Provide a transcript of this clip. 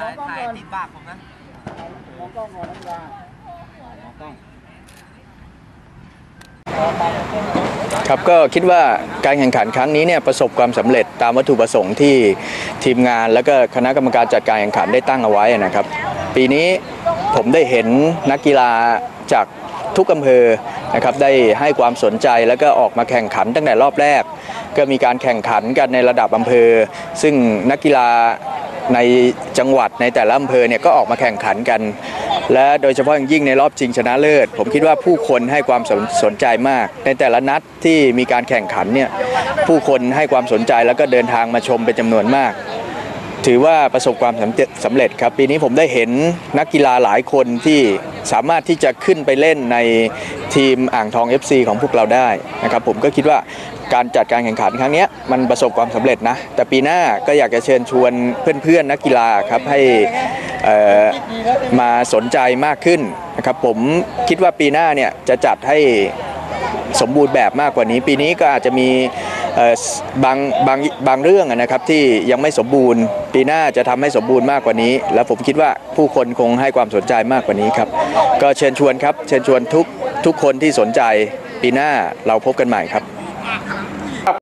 ถ่ายถ่ายติดปากผมนะมองกล้องก่อนนักกีฬามองกล้องครับก็คิดว่าการแข่งขันครั้งนี้เนี่ยประสบความสำเร็จตามวัตถุประสงค์ที่ทีมงาน และก็คณะกรรมการจัดการแข่งขันได้ตั้งเอาไว้นะครับ ปีนี้ผมได้เห็นนักกีฬาจากทุกอำเภอนะครับได้ให้ความสนใจแล้วก็ออกมาแข่งขันตั้งแต่รอบแรก ก็มีการแข่งขันกันในระดับอำเภอ ซึ่งนักกีฬา ในจังหวัดในแต่ละอำเภอเนี่ยก็ออกมาแข่งขันกัน และโดยเฉพาะอย่างยิ่งในรอบชิงชนะเลิศ ผมคิดว่าผู้คนให้ความสนสนใจมาก ในแต่ละนัดที่มีการแข่งขันเนี่ยผู้คนให้ความสนใจแล้วก็เดินทางมาชมเป็นจำนวนมาก ถือว่าประสบความสำเร็จสำเร็จครับ ปีนี้ผมได้เห็นนักกีฬาหลายคนที่สามารถที่จะขึ้นไปเล่นในทีมอ่างทอง FC ของพวกเราได้นะครับผมก็คิดว่าการจัดการแข่งขันครั้งนี้มันประสบความสำเร็จนะ แต่ปีหน้าก็อยากจะเชิญชวนเพื่อนๆนักกีฬาครับให้มาสนใจมากขึ้นนะครับผมคิดว่าปีหน้าเนี่ยจะจัดให้สมบูรณ์แบบมากกว่านี้ ปีนี้ก็อาจจะมี บางบางบางเรื่องนะครับที่ยังไม่สมบูรณ์ ปีหน้าจะทำให้สมบูรณ์มากกว่านี้ และผมคิดว่าผู้คนคงให้ความสนใจมากกว่านี้ครับ ก็เชิญชวนครับ เชิญชวนทุกทุกคนที่สนใจปีหน้าเราพบกันใหม่ครับ